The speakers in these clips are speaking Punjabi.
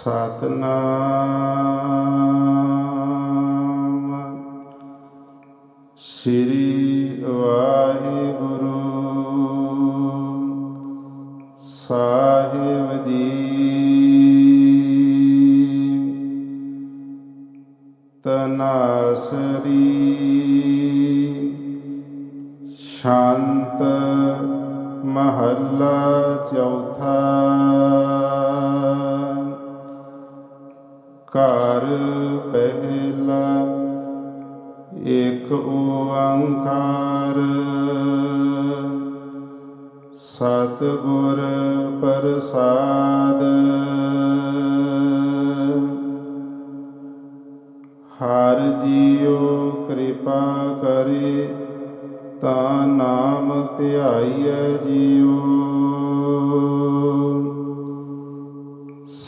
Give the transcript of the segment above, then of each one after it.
ਸਤਨਾਮ। ਸ੍ਰੀ ਵਾਹਿਗੁਰੂ ਸਾਹਿਬ ਜੀ। ਤਨਾਸਰੀ ਸ਼ਾਂਤ ਮਹੱਲਾ ਚੌਥਾ। ਘਰ ਪਹਿਲਾ ਇੱਕ ਓੰਕਾਰ ਸਤਿਗੁਰ ਪ੍ਰਸਾਦ। ਹਰ ਜੀਉ ਕਿਰਪਾ ਕਰੇ ਤਾ ਨਾਮ ਧਿਆਈਐ ਜੀਉ।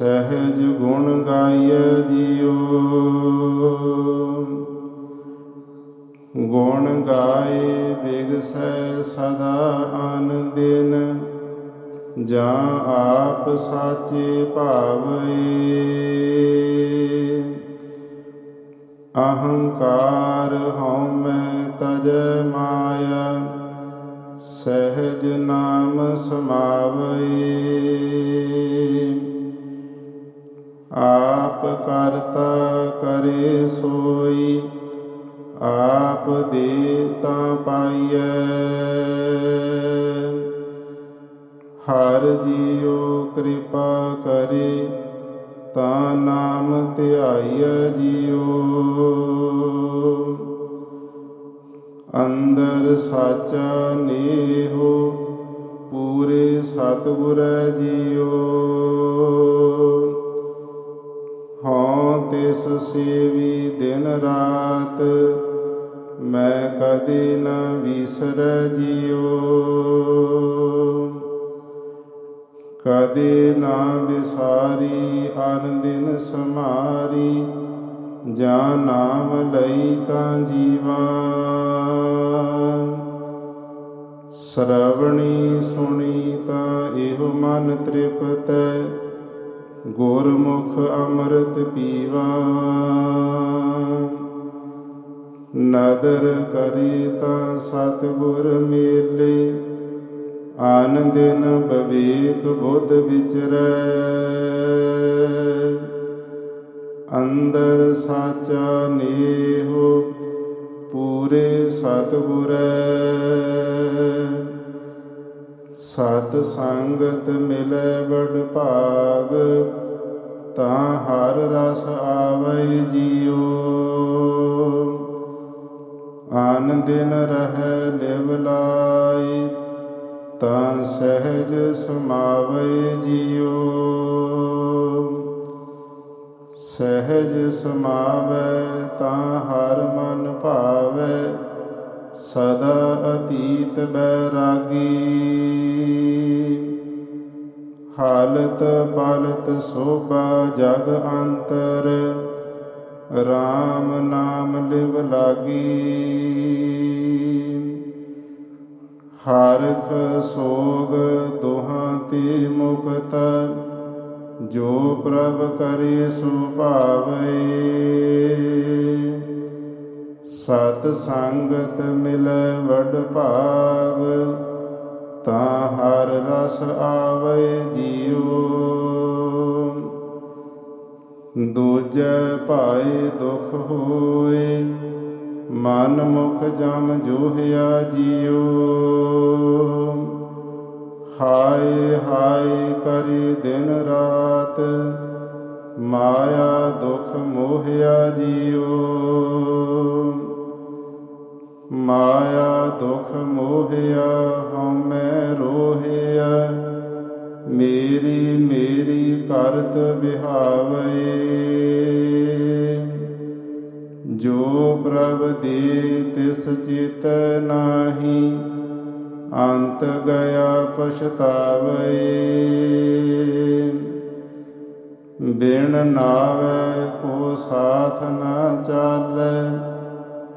ਸਹਿਜ ਗੁਣ ਗਾਈਐ ਜੀਉ ਗੁਣ ਗਾਏ ਬਿਗਸੈ ਸਦਾ ਅਨ ਦਿਨ ਜਾਂ ਆਪ ਸਾਚੇ ਭਾਵੇ ਅਹੰਕਾਰ ਹਉਮੈ ਤਜੈ ਮਾਇਆ, ਸਹਿਜ ਨਾਮ ਸਮਾਵੈ ਆਪ ਕਰਤਾ ਕਰੇ ਸੋਈ, ਆਪ ਦੇ ਤਾਂ ਪਾਈਐ। ਹਰ ਜੀਉ ਕਿਰਪਾ ਕਰੇ, ਤਾਂ ਨਾਮ ਧਿਆਈਐ ਜੀਉ। ਅੰਦਰ ਸਾਚਾ ਨੇਹੋ ਪੂਰੇ ਸਤਿਗੁਰੈ ਜੀਉ। ਸੇਵੀ ਦਿਨ ਰਾਤ, ਮੈਂ ਕਦੇ ਨ ਵਿਸਰੈ ਜੀਉ। ਕਦੇ ਨਾ ਵਿਸਾਰੀ ਅਨ ਸਮਾਰੀ, ਜਾਂ ਨਾਮ ਲਈ ਤਾਂ ਜੀਵਾ। ਸਰਵਣੀ ਸੁਣੀ ਤਾਂ ਇਹੋ ਮਨ ਤ੍ਰਿਪਤੈ ਗੁਰਮੁਖ ਅੰਮ੍ਰਿਤ ਪੀਵਾ। ਨਦਰ ਕਰੀ ਤਾਂ ਸਤਿਗੁਰ ਮੇਲੇ ਆਨ ਦਿਨ ਬਵੇਕ ਬੁੱਧ ਵਿਚਰੈ। ਅੰਦਰ ਸਾਚਾ ਨੇਹੋ ਪੂਰੇ ਸਤਿਗੁਰੈ। ਸਤ ਸੰਗਤ ਮਿਲੈ ਬੜ ਭਾਗ, ਤਾਂ ਹਰ ਰਸ ਆਵੈ ਜੀਉ। ਆਨ ਦਿਨ ਰਹਿ ਲਿਵ ਲਾਈ ਤਾਂ ਸਹਿਜ ਸਮਾਵੈ ਜੀਉ। ਸਹਿਜ ਸਮਾਵੈ, ਤਾਂ ਹਰ ਮਨ ਭਾਵੈ ਸਦਾ ਅਤੀਤ ਬੈਰਾਗੀ। ਹਾਲਤ ਪਾਲਤ ਸੋਭਾ ਜਗ ਅੰਤਰ RAM ਨਾਮ ਲਿਵ ਲਾਗੀ। ਹਰਖ ਸੋਗ ਦੋਹਾਂ ਤੇ ਮੁਕਤ, ਜੋ ਪ੍ਰਭ ਕਰੇ ਸੋ ਸਤ ਸੰਗਤ ਮਿਲੈ ਵਡ ਭਾਗ, ਤਾਂ ਹਰ ਰਸ ਆਵੇ ਜੀਉ। ਦੂਜੈ ਭਾਏ ਦੁਖ ਹੋਏ, ਮਨ ਮੁਖ ਜਮ ਜੋਹਿਆ ਜੀਉ। ਹਾਏ ਹਾਏ ਕਰੀ ਦਿਨ ਰਾਤ, ਮਾਇਆ ਦੁਖ ਮੋਹਿਆ ਜੀਉ। ਦੁਖ ਮੋਹਿਆ ਹਉਮੈ ਰੋਹਿਆ। ਮੇਰੀ ਮੇਰੀ ਕਰਤ ਬਿਹਾਵੇ ਜੋ ਪ੍ਰਭ ਦੇ ਤਿਸ ਚਿਤ ਨਾਹੀ, ਅੰਤ ਗਿਆ ਪਛਤਾਵੇ। ਬਿਨ ਨਾਵੇ ਕੋ ਸਾਥ ਨਾ ਚਾਲੈ।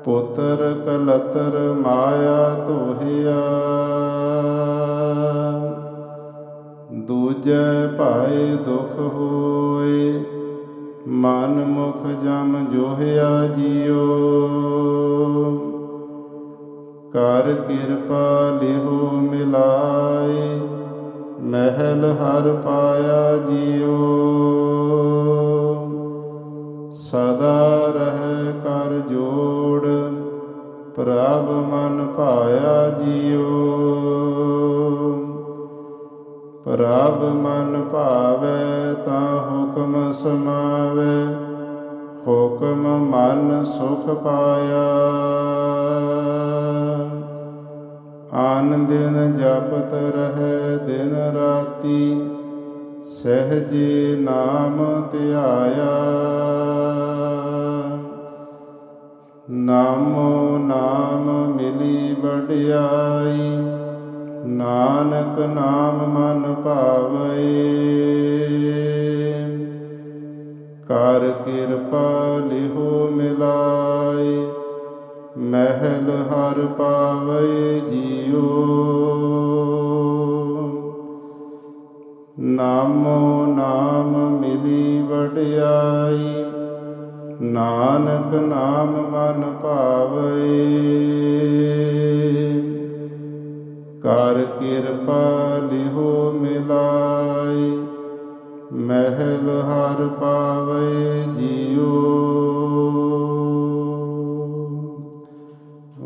ਪੁੱਤਰ ਕਲਤਰ ਮਾਇਆ ਤੋਹਿਆ। ਦੂਜੈ ਭਾਏ ਦੁਖ ਹੋਏ, ਮਨ ਮੁਖ ਜਮ ਜੋਹਿਆ ਜਿਉ ਕਰ ਕਿਰਪਾ ਲਿਹੋ ਮਿਲਾਏ, ਮਹਿਲ ਹਰ ਪਾਇਆ ਜਿਉ ਸਦਾ ਰਹਿ ਕਰ ਜੋੜ, ਪ੍ਰਭ ਮਨ ਭਾਇਆ ਜਿਉ ਪ੍ਰਭ ਮਨ ਭਾਵੇ ਤਾਂ ਹੁਕਮ ਸਮਾਵੇ, ਹੁਕਮ ਮਨ ਸੁਖ ਪਾਇਆ। ਆਨ ਦਿਨ ਜਪਤ ਰਹੇ ਦਿਨ ਰਾਤੀ, ਸਹਿਜੇ ਨਾਮ ਧਿਆਇਆ। ਨਾਮੋ ਨਾਮ ਮਿਲੀ ਵਡਿਆਈ, ਨਾਨਕ ਨਾਮ ਮਨ ਭਾਵੇ। ਕਰ ਕਿਰਪਾ ਲਿਹੋ ਮਿਲਾਏ ਮਹਿਲ ਹਰ ਪਾਵੇ ਜੀਉ ਨਾਮੋ ਨਾਮ ਮਿਲੀ ਵਡਿਆਈ ਨਾਨਕ ਨਾਮ ਮਨ ਭਾਵੇ। ਕਰ ਕਿਰਪਾ ਲਿਹੋ ਮਿਲਾਈ ਮਹਿਲ ਹਰ ਪਾਵੇ ਜੀਉ।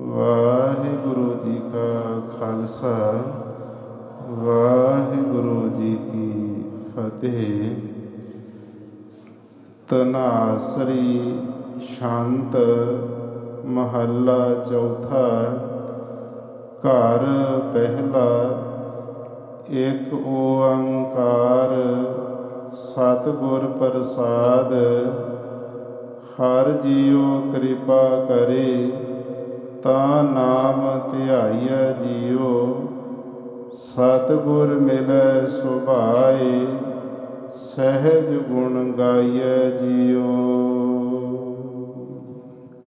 ਵਾਹਿਗੁਰੂ ਜੀ ਕਾ ਖਾਲਸਾ, ਵਾਹਿਗੁਰੂ ਜੀ ਕੀ ਫਤਿਹ। ਤਨਾਸਰੀ ਸ਼ਾਂਤ ਮਹੱਲਾ ਚੌਥਾ ਘਰ ਪਹਿਲਾ ਇੱਕ ਓੰਕਾਰ ਸਤਿਗੁਰ ਪ੍ਰਸਾਦ, ਹਰ ਜੀਉ ਕਿਰਪਾ ਕਰੇ, ਤਾਂ ਨਾਮ ਧਿਆਈਐ ਜੀਉ, ਸਤਿਗੁਰ ਮਿਲੈ ਸੁਭਾਏ। ਸਹਿਜ ਗੁਣ ਗਾਈਐ ਜੀਓ।